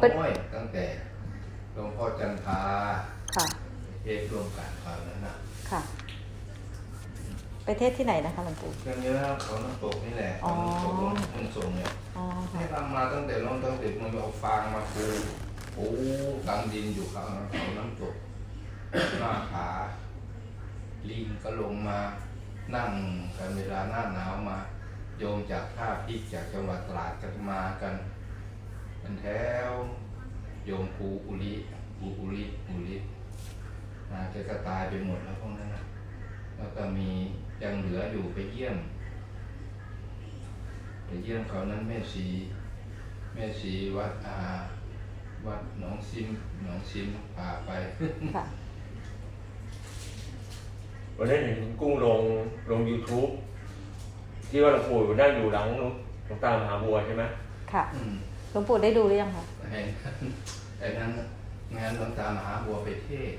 เป็นน้อยตั้งแต่หลวงพ่อจันทราค่ะ เทศร่วมกันคราวนั้นนะค่ะ ไปเทศที่ไหนนะคะหลวงปู่ก็เนื้อเขาน้ำตกนี่แหละอ๋อเขาน้ำตกลงมันส่งเนี่ยอ๋อให้ค่ะทำมาตั้งแต่น้องตั้งแต่มันเอาฟางมาปูปูกลางดินอยู่ข้างเขาน้ำตกหน้าผาลิงก็ลงมานั่งกันเวลาหน้าหนาวมา โยมจากท่าพริกจากจังหวัดตราดกันมากัน เป็นแถวโยมภูอุลิภูอุลิอุลิอาจะกระตายไปหมดแล้วพวกนั้นนะแล้วก็มียังเหลืออยู่ไปเยี่ยมไปเยี่ยมเขานั้นแม่ชีแม่ชีวัดอาวัดหนองซิมหนองซิมพาไป ค่ะ วันนั้นเห็นคุณกุ้งลงลง YouTube ที่ว่าหลวงปู่นั่งอยู่หลังหลวงหลวงตามหาบัวใช่ไหมค่ะ อืม หลวงปู่ได้ดูหรือยังคะไอ้นั้นไอ้นั้นงานหลวงตามหาบัวไปเทศ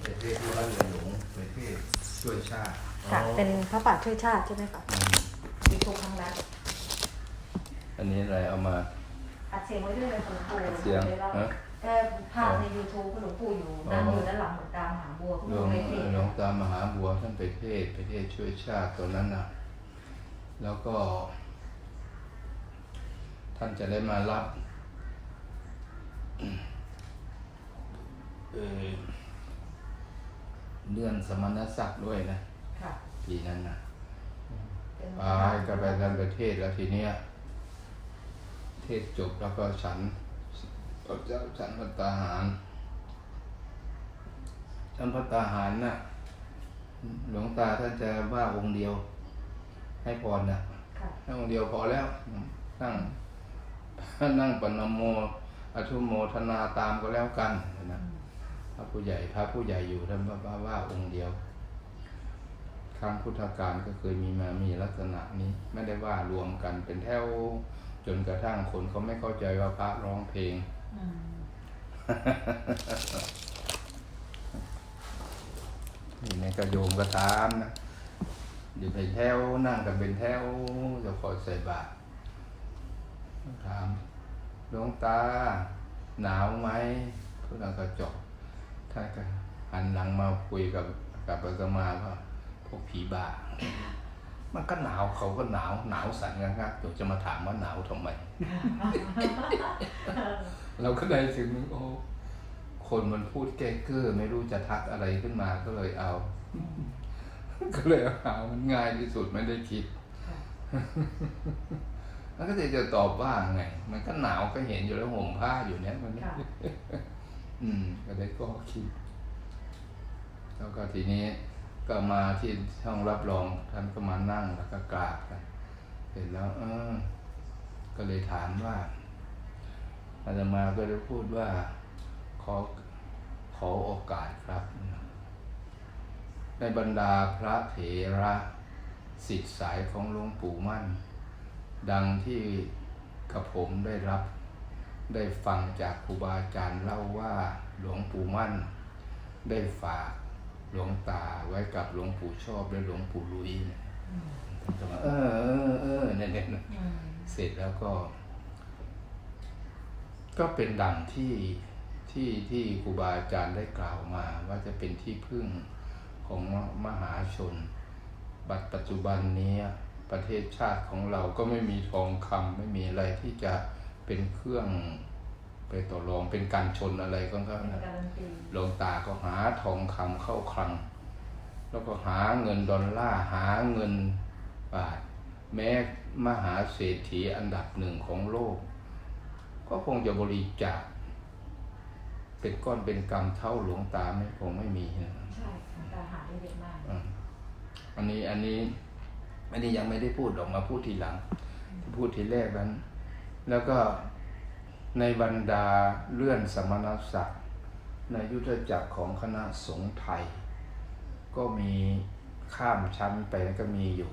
ไปเทศที่วัดหลวงหลวงไปเทศช่วยชาติค่ะ เป็นพระป่าช่วยชาติใช่ไหมคะอืมยูทูบครั้งแรกอันนี้อะไรเอามาอัดเสียงไว้ด้วยเลยหลวงปู่เสียงฮะก็ภาพใน YouTube หลวงปู่อยู่นั่งอยู่ด้านหลังหลวงตามหาบัวคุณหลลุวงงในเพจหลวงตามหาบัวท่านไปเทศไปเทศช่วยชาติตอนนั้นนะแล้วก็ ท่านจะได้มารับเอ่อเลื่อนสมณศักดิ์ด้วยนะค่ะปีนั้นนะเป็นไปก็ไปกันไปเทศแล้วทีเนี้ย เทศจบแล้วก็ฉันพระเจ้าฉันพัตตาหารฉันพัตตาหารน่ะ หลวงตาท่านจะว่าองค์เดียว ให้พรน่ะค่ะให้องค์เดียวพอแล้วนั่ง นั่งปนโมอชุโมทนาตามก็แล้วกันนะพระผู้ใหญ่พระผู้ใหญ่อยู่ท่านว่าว่าองค์เดียวครั้งพุทธกาลก็เคยมีมามีลักษณะนี้ไม่ได้ว่ารวมกันเป็นแถวจนกระทั่งคนเขาไม่เข้าใจว่าพระร้องเพลงอืมนี่ในกระโยมกระทามนะอยู่ในแถวนั่งกันเป็นแถวจะคอยใส่บาตร ถามหลวงตาหนาวไหมพวกเราก็จบท่านก็หันหลังมาคุยกับกับอาตมาว่าพวกผีบ้า มันก็หนาวเขาก็หนาวหนาวสั่นกันครับเดี๋ยวจะมาถามว่าหนาวทำไม เราก็เลยถึงนึกโอ้คนมันพูดแก้เก้อไม่รู้จะทักอะไรขึ้นมาก็เลยเอา ก็เลยเอาหามันง่ายที่สุดไม่ได้คิด แล้วก็จะจะตอบว่าไง มันก็หนาวก็เห็นอยู่แล้วห่มผ้าอยู่เนี้ยมันค่ะอืม ก็ได้ก็คิด แล้วก็ทีนี้ก็มาที่ห้องรับรองท่านก็มานั่งแล้วก็กราบกันเสร็จแล้วเออ ก็เลยถามว่าอาตมาก็เลยพูดว่า ขอขอโอกาสครับ ในบรรดาพระเถระสิทธิสายของหลวงปู่มั่น ดังที่กับผมได้รับได้ฟังจากครูบาอาจารย์เล่าว่าหลวงปู่มั่น ได้ฝากหลวงตาไว้กับหลวงปู่ชอบและหลวงปู่ลุยเนี่ยเออเออเออเนี่ยเนี่ยเสร็จแล้วก็ ก็เป็นดังที่ที่ที่ครูบาอาจารย์ได้กล่าวมา ว่าจะเป็นที่พึ่งของมมหาชน บัดปัจจุบันนี้ ประเทศชาติของเราก็ไม่มีทองคำไม่มีอะไรที่จะเป็นเครื่องไปต่อรองเป็นการชนอะไรก็ก็เป็นนะการันตีหลวงตาก็หาทองคำเข้าคลัง แล้วก็หาเงินดอลลาร์หาเงินบาท แม้มหาเศรษฐีอันดับหนึ่งของโลก ก็คงจะบริจาคเป็นก้อนเป็นกำเท่าหลวงตาไม่คงไม่มีนะใช่หลวงตาหาได้เยอะมากอืมอันนี้อันนี้ อันนี้ยังไม่ได้พูดออกมาพูดทีหลัง พูดทีแรกนั้น แล้วก็ในบรรดาเลื่อนสมณศักดิ์ในยุทธจักรของคณะสงฆ์ไทย ก็มีข้ามชั้นไปก็มีอยู่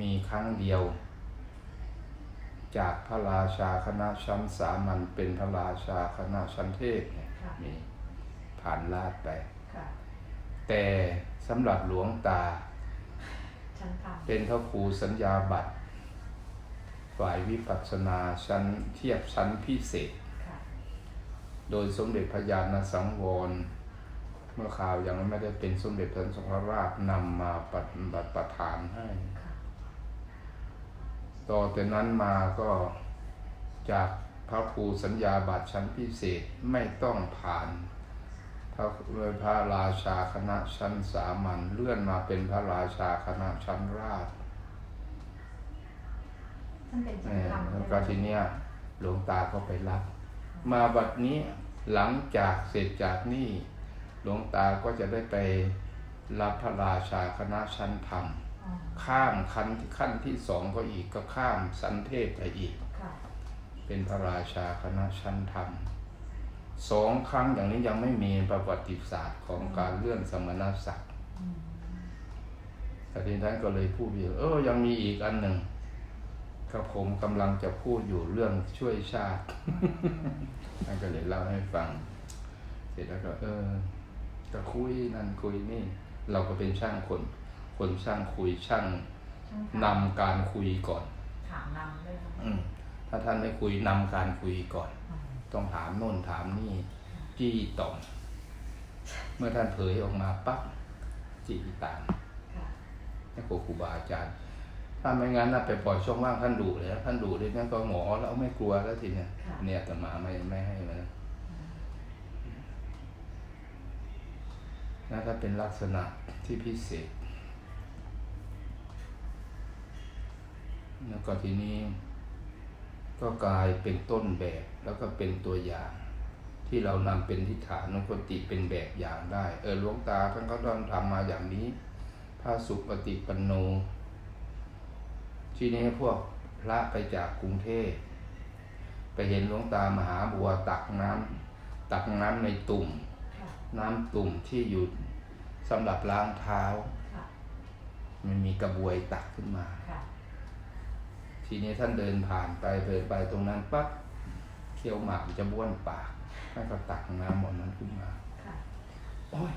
มีครั้งเดียว จากพระราชาคณะชั้นสามัญเป็นพระราชาคณะชั้นเทพเนี่ยค่ะมีผ่านลาดไปค่ะแต่สำหรับหลวงตาชั้นกลาง เป็นพระครูสัญญาบัตร ฝ่ายวิปัสสนาชั้นเทียบชั้นพิเศษค่ะโดยสมเด็จพระญาณสังวร เมื่อข่าวยังไม่ได้เป็นสมเด็จพระสังฆราชนำมาปฏิบัติประทานให้ค่ะต่อแต่นั้นมาก็จากพระครูสัญญาบัตรชั้นพิเศษไม่ต้องผ่าน พระพระราชาคณะชั้นสามัญเลื่อนมาเป็นพระราชาคณะชั้นราชท่านเป็นสเองอครามแล้วก็ทีเนี้ยหลวงตาก็ไปรับ มาบัดนี้หลังจากเสร็จจากนี่หลวงตาก็จะได้ไปรับพระราชาคณะชั้นธรรมอ๋อข้ามขั้นขั้นที่สองก็อีกก็ข้ามสันเทพไปอีกค่ะเป็นพระราชาคณะชั้นธรรม สองครั้งอย่างนี้ยังไม่มีประวัติศาสตร์ของการเลื่อนสมณศักดิ์อืมแต่ทีนั้นก็เลยพูดอยู่เออยังมีอีกอันหนึ่งก็ผมกำลังจะพูดอยู่เรื่องช่วยชาติท่านก็เลยเล่าให้ฟัง เสร็จแล้วก็ เออก็คุยนั่นคุยนี่ เราก็เป็นช่างคน คนช่างคุยช่างช่างนำถามการคุยก่อน ถามนำด้วยค่ะอืมถ้าท่านไม่คุยนำการคุยก่อนอ๋อ ต้องถามโน่นถามนี่จี้ต่อม เมื่อท่านเผยออกมาปั๊บจี้ตามค่ะนี่ครูครูบาอาจารย์ ถ้าไม่งั้นน่ะไปปล่อยช่องว่างท่านดุเลยนะท่านดุเลยนั่นก็หงอแล้วไม่กลัวแล้วทีเนี้ยเนี่ยแต่มาไม่ไม่ให้มันนะถ้าเป็นลักษณะที่พิเศษ แล้วก็ทีนี้ ก็กลายเป็นต้นแบบแล้วก็เป็นตัวอย่าง ที่เรานำเป็นทิฏฐานุกติเป็นแบบอย่างได้ เออหลวงตาท่านก็ต้องทำมาอย่างนี้พระสุปฏิปันโน ทีนี้พวกพระไปจากกรุงเทพไปเห็นหลวงตามหาบัวตักน้ำตักน้ำในตุ่มค่ะน้ำตุ่มที่อยู่สำหรับล้างเท้าค่ะมันมีกระบวยตักขึ้นมาค่ะ ทีนี้ท่านเดินผ่านไปเดินไปตรงนั้นปั๊บเคี้ยวหมากจะบ้วนปากท่านก็ตักน้ำหมดนั้นขึ้นมาค่ะโอ้ย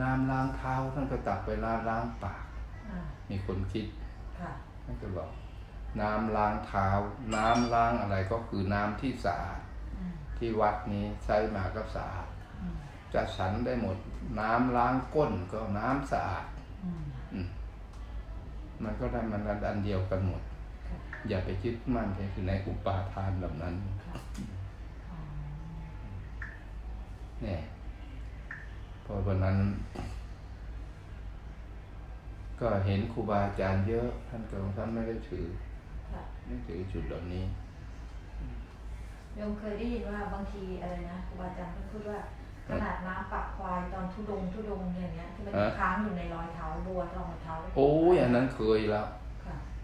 น้ำล้างเท้าท่านก็ตักไปล้างล้างปากอ่ามีคนคิดค่ะท่านก็บอกน้ำล้างเท้า น้ำล้างอะไรก็คือน้ำที่สะอาดอืมที่วัดนี้ใช้มาก็สะอาดอืมจะฉันได้หมด น้ำล้างก้นก็น้ำสะอาดอืมอืมมันก็ได้มันอันเดียวกันหมดค่ะ อย่าไปยึดมั่นคือในอุปาทานแบบนั้นค่ะอ๋อเนี่ยเพราะวันนั้น ก็เห็นครูบาอาจารย์เยอะ ท่านก็ท่านไม่ได้ถือค่ะไม่ถือจุดเหล่านี้โยมเคยได้ยินว่าบางทีอะไรนะครูบาอาจารย์ท่านพูดว่าขนาดน้ำปักควายตอนทุดงทุดงอย่างเงี้ยที่มันฮะค้างอยู่ในรอยเท้าบัวรองเท้า โอ้ยอันนั้นเคยแล้วค่ะ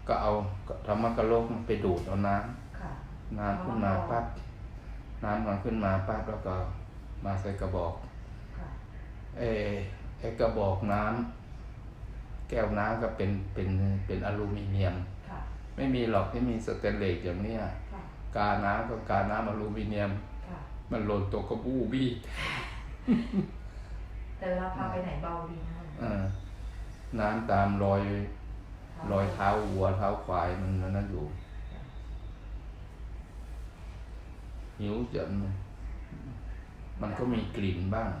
ก็เอาธรรมกะโลกมันไปดูดเอาน้ค่ะำน้ำขึ้นมาปั๊บน้ำมันขึ้นมาปั๊บแล้วก็มาใส่กระบอกค่ะเออไอ้กระบอกน้ำแก้วน้ำก็เป็นเป็นเป็นอลูมิเนียมค่ะไม่มีหรอกที่มีสเตนเลสอย่างเนี้ยค่ะกาน้ำก็กาน้ำอลูมิเนียมค่ะมันหล่นตกกระบู้บี้แต่เวลาพาไปไหนเบาดีนะเออน้ำตามรอย รอยเท้าวัวเท้าควายมันนั่นอยู่ หิวจนมันก็มีกลิ่นบ้าง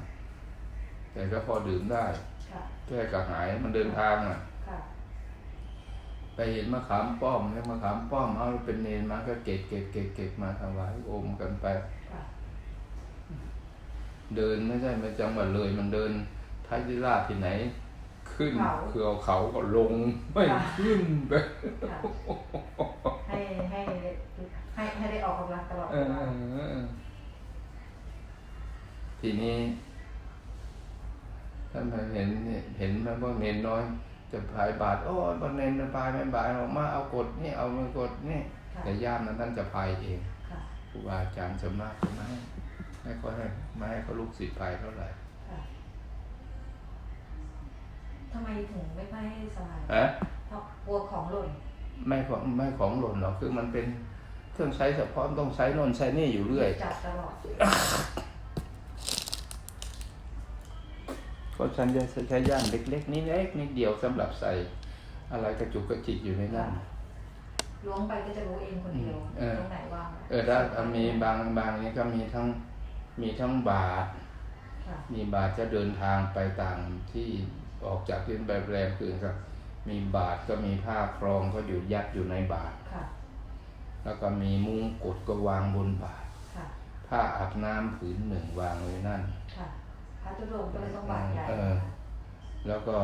แต่ก็พอดื่มได้ค่ะแก้กระหายมันเดินทางอะค่ะไปเห็นมะขามป้อมเนี่ยมะขามป้อมเอาเป็นเนนมาก็เก็บเก็บเก็บเก็บมาถวายโอมกันไปค่ะเดินไม่ใช่ไม่จังหวัดเลย มันเดินท้ายที่ลาดที่ไหน ขึ้น คือเอาเขาก็ลงไม่ขึ้นไปค่ะให้ให้ให้ให้ได้ออกกำลังตลอดเอเวลาอทีนี้ท่านไปเห็นเนี่ยเห็นไหมว่าเนนน้อย จะพายบาทโอ้ยบนเนนมันพายไม่บายออกมาเอากดนี่เอามือกดนี่ค่ะแต่ย่ามนั้นท่านจะพายเองค่ะครูบาอาจารย์สำนักไม่ให้ไม่ค่อยให้ไม่ให้เขาลูกศิษย์พายเท่าไหร่ ถึงไม่ค่อยให้สบายฮะเพราะกลัวของหล่นไม่ของไม่ของหล่นหรอกคือมันเป็นเครื่องใช้เฉพาะต้องใช้โน่นใช้นี่อยู่เรื่อยจับตลอดเพราะฉันจะใช้ย่านเล็กๆนิดเล็กนิดเดียวสำหรับใส่อะไรกระจุกกระจิกอยู่ในนั้นล้วงไปก็จะรู้เองคนเดียวเออตรงไหนวางเออถ้ามีบางบางนี้ก็มีทั้งมีทั้งบาทค่ะมีบาทจะเดินทางไปต่างที่ ออกจากที่แบบแรมคืนครับมีบาทก็มีผ้าครองก็อยู่ยัดอยู่ในบาทค่ะแล้วก็มีมุ้งกดก็วางบนบาทค่ะผ้าอาบน้ำผืนหนึ่งวางไว้นั่นค่ะพระตุดงค์ก็เลยต้องบาทใหญ่เออแล้วก็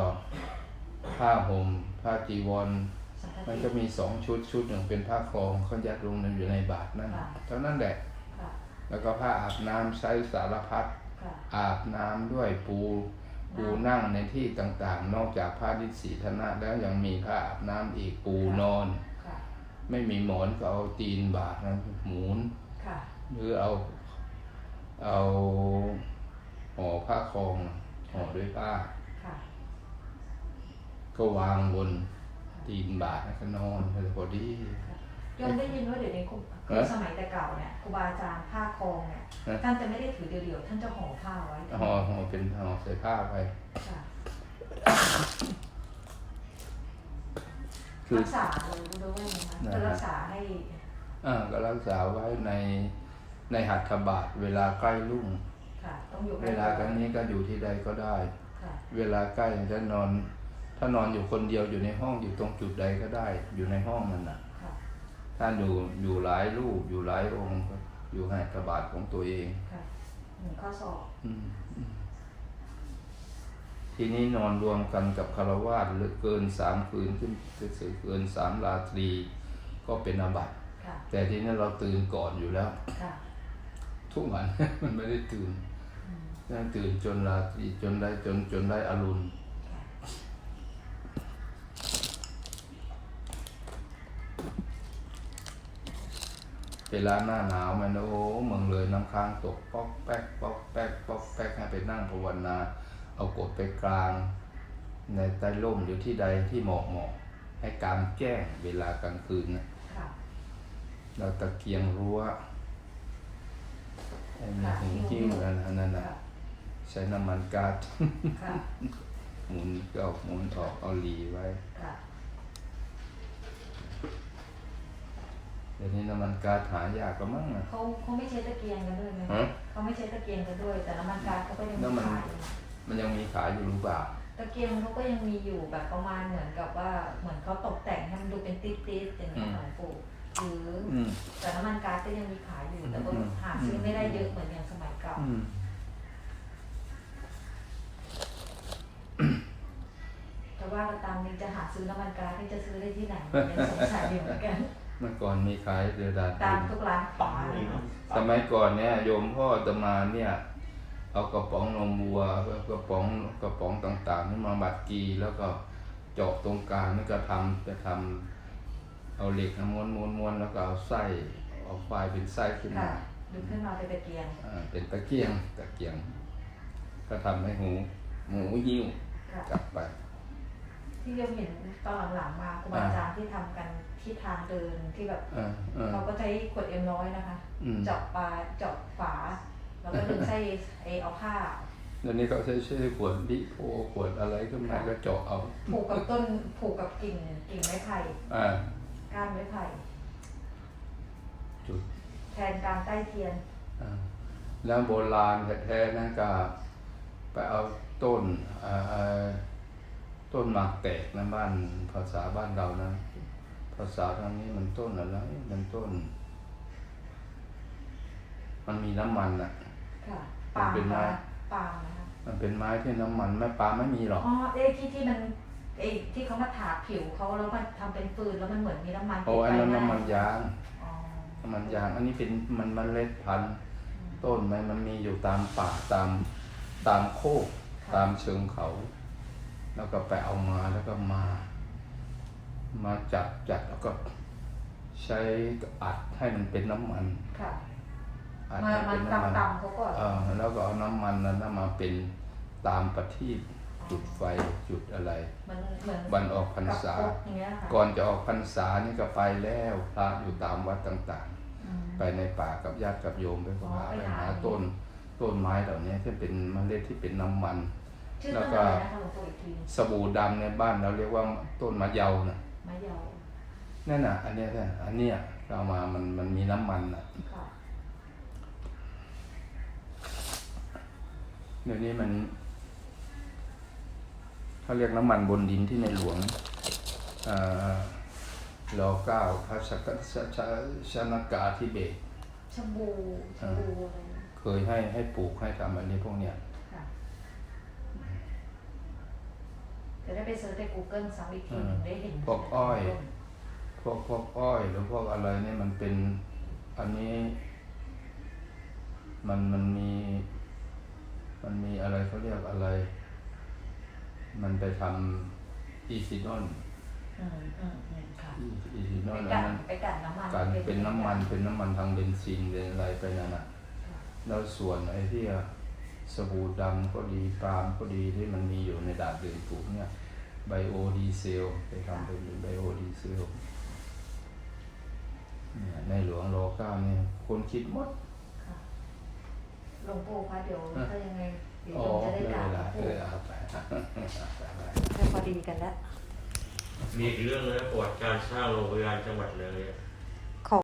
ผ้าห่มผ้าจีวรสังฆมันทิก็ฏมีสองชุดชุดหนึ่งเป็นผ้าครองเขายัดลงในอยู่ในบาทนั่นค่ะเท่านั้นแหละค่ะแล้วก็ผ้าอาบน้ำใช้สารพัดค่ะอาบน้ำด้วยปู ปูนั่งในที่ต่างๆ นอกจากผ้าดิสีธนะแล้วยังมีผ้าอาบน้ำอีกปูนอนค่ะไม่มีหมอนก็เอาตีนบาทนะหมุนค่ะหรือเอาเอาห่อผ้าคลองห่อด้วยผ้าค่ะก็วางบนตีนบาทแล้วก็นอนพอดีโยมได้ยินว่าเดี๋ยวนี้ ครูเอ๊ะสมัยแต่เก่าเนี่ยครูบาอาจารย์ผ้าคลองเนี่ยเอ๊ะท่านจะไม่ได้ถือเดี่ยวๆท่านจะห่อผ้าไว้ห่อห่อเป็นห่อใส่ผ้าไปค่ะคือรักษาเลยรู้ด้วยนะคะนะฮะจะรักษาให้อ่าก็รักษาไว้ในในหัตถบาทเวลาใกล้รุ่งค่ะต้องอยู่เวลาครั้งนี้ก็อยู่ที่ใดก็ได้ค่ะเวลาใกล้จะนอน ถ้านอนอยู่คนเดียวอยู่ในห้องอยู่ตรงจุดใดก็ได้ อยู่ในห้องนั่นน่ะ ค่ะถ้าอยู่อยู่หลายรูปอยู่หลายองค์ก็อยู่ให้กระบาดของตัวเองค่ะหนึ่งข้อสอบอืมอืมทีนี้นอนรวมกันกับคารวาสหรือเกินสามคืนขึ้นคือเกินสามราตรี ก็เป็นอาบัติค่ะแต่ทีนี้เราตื่นก่อนอยู่แล้วค่ะทุกวันมันไม่ได้ตื่นอืมนั่งตื่นจนราตรีจนได้จนจนได้อรุณ ค่ะเวลาหน้าหนาวมันโอ้เมืองเลยน้ำค้างตกป๊อกแป๊กป๊อกแป๊กป๊อกแป๊กให้ไปนั่งภาวนา เอากดไปกลาง ในใต้ร่มหรือที่ใดที่เหมาะเหมาะให้กลางแจ้งเวลากลางคืนนะค่ะเราตะเกียงรั้วให้มีหิ้งหิ้วอันนั้นนะค่ะใช้น้ำมันก๊าซค่ะหมุนก็หมุนออกเอาหลีไว้ ค่ะ เดี๋ยวนี้น้ำมันก๊าซหายากก็มั่งนะ เขาเขาไม่ใช้ตะเกียงกันด้วยไหมฮะเขาไม่ใช้ตะเกียงกันด้วย แต่น้ำมันก๊าซเขาก็ยังมีน้ำมัน ขายอยู่มันยังมีขายอยู่หรือเปล่าตะเกียงเขาก็ยังมีอยู่แบบประมาณเหมือนกับว่าเหมือนเขาตกแต่งให้มันดูเป็นติ๊ดๆอย่างนี้ยหลวงปู่หรือออืม แต่น้ำมันก๊าซก็ยังมีขายอยู่ แต่ก็อืม หาซื้อไม่ได้เยอะเหมือนอย่างสมัยเก่าอืม แต่ว่าก็ตามนี้จะหาซื้อน้ำมันก๊าซที่จะซื้อได้ที่ไหนยังสงสัยอยู่เหมือนกัน เมื่อก่อนมีขายเรือดาดตามดินทุกร้านขายสมัยก่อนเนี่ยโยมพ่อจะมาเนี่ยเอากระป๋องนมวัวกระป๋องกระป๋องต่างๆนี่มาบัดกีแล้วก็เจาะตรงกลางนี่ก็ทำจะทำเอาเหล็กม้วนม้วนม้วนแล้วก็เอาไส้เอาไฟเป็นไส้ขึ้นค่ะมาดึงขึ้นมาเป็นตะเกียงอ่าเป็นตะเกียงตะเกียง ก็ทำให้หูหมูหิ้วค่ะกลับไป ที่โยมเห็นตอนหลังๆมาครูบาอาจารย์ที่ทำกันที่ทางเดินที่แบบเออเออ เขาก็ใช้ขวดเอ็มร้อยนะคะ อืม เจาะปลายเจาะฝา แล้วก็ดึงไส้ไอเอาผ้าเดี๋ยวนี้เขาใช้ชื่อขวดลิโพขวดอะไรขึ้นมาก็เจาะเอา ผูกกับต้นผูกกับกิ่งกิ่งไม้ไผ่อ่า ก้านไม้ไผ่จุด แทนการใต้เทียน อ่าแล้วโบราณแท้ๆนั่นก็ไปเอาต้นอ่าอ่า ต้นหมากแตกนะบ้านภาษาบ้านเรานะ ภาษาทางนี้มันต้นอะไรมันต้น มันมีน้ำมันอะค่ะปาล์มเป็นไม้ปะปาล์มนะคะมันเป็นไม้ที่น้ำมันไม่ปลาไม่มีหรอก อ๋อเอ้ที่ที่มันไอ้ที่เขามาถากผิวเขาแล้วมันทำเป็นฟืนแล้วมันเหมือนมีน้ำมันโอ้อันนั้นติดไฟน้ำมันไหยาง อ๋อน้ำมันยาง อันนี้เป็นมันมันเมล็ดพันธุ์ต้นไม้มันมีอยู่ตามป่าตามตามโคกค่ะตามเชิงเขา แล้วก็ไปเอามาแล้วก็มา มาจัดจัดแล้วก็ใช้อัดให้มันเป็นน้ำมันค่ะอัดมาให้มาเป็นน้ำมันตำๆเขาก่อนเออแล้วก็เอาน้ำมันนั้นน่ะมาเป็นตามประทีปจุดไฟจุดอะไรมันเหมือนวันออกพรรษา กับครกอย่างเงี้ยค่ะก่อนจะออกพรรษานี่ก็ไปแล้วพระอยู่ตามวัดต่างอืม ๆ ไปในป่ากับญาติกับโยมไปอ๋อหาไปไปหา หาต้นต้นไม้เหล่านี้ที่เป็นเมล็ดที่เป็นน้ำมัน ชื่อแล้วต้นก็อะไรนะคะหลวงปู่อีกทีสบู่ดำในบ้านเราเรียกว่าต้นมะเยานะมะเยานนั่นน่ะ อันเนี้ยเนี่ยอันเนี้ยเราเอามามันมันมีน้ำมันอะค่ะเดี๋ยวนี้มันเขาเรียกน้ำมันบนดินที่ในหลวงอ่ารอเก้าพระชกชชชนากาทิเบตชมบูชมบูอะไรนะเคยให้ให้ปลูกให้ทำอันนี้พวกเนี้ย ค่ะ จะได้ไปเซิร์ชใน Google ซ้ำอีกทีหนึ่งได้เห็นพวกอ้อย พวกพวกอ้อยหรือพวกอะไรเนี่ยมันเป็นอันนี้ มันมันมี มันมีอะไรเขาเรียกอะไร มันไปทำอีซินอลอืมอืมอืมค่ะอีอีซินอไปลกัแล้วนนั้น ไปกันน้ำมันกันเป็นน้ำมันเป็นน้ำมันทางเบนซินเป็นอะไรไปนั่นน่ะแล้วส่วนไอ้ที่สบู่ดำก็ดีปาล์มก็ดีที่มันมีอยู่ในดาดเดือนปลูกเนี่ย ไบโอดีเซลไปทำเป็นไบโอดีเซลเนี่ยในหลวงรอเก้านี่คนคิดหมดค่ะหลวงปู่คะเดี๋ยวฮะถ้ายังไงเดี๋ยวอ๋อโยมจะได้ได้กราบหลเววงลาปู่เออเอาไปไปไปให้พอดีกันแล้วมีอีกเรื่องนึงนะประวัติการสร้างโรงพยาบาลจังหวัดเลยอะ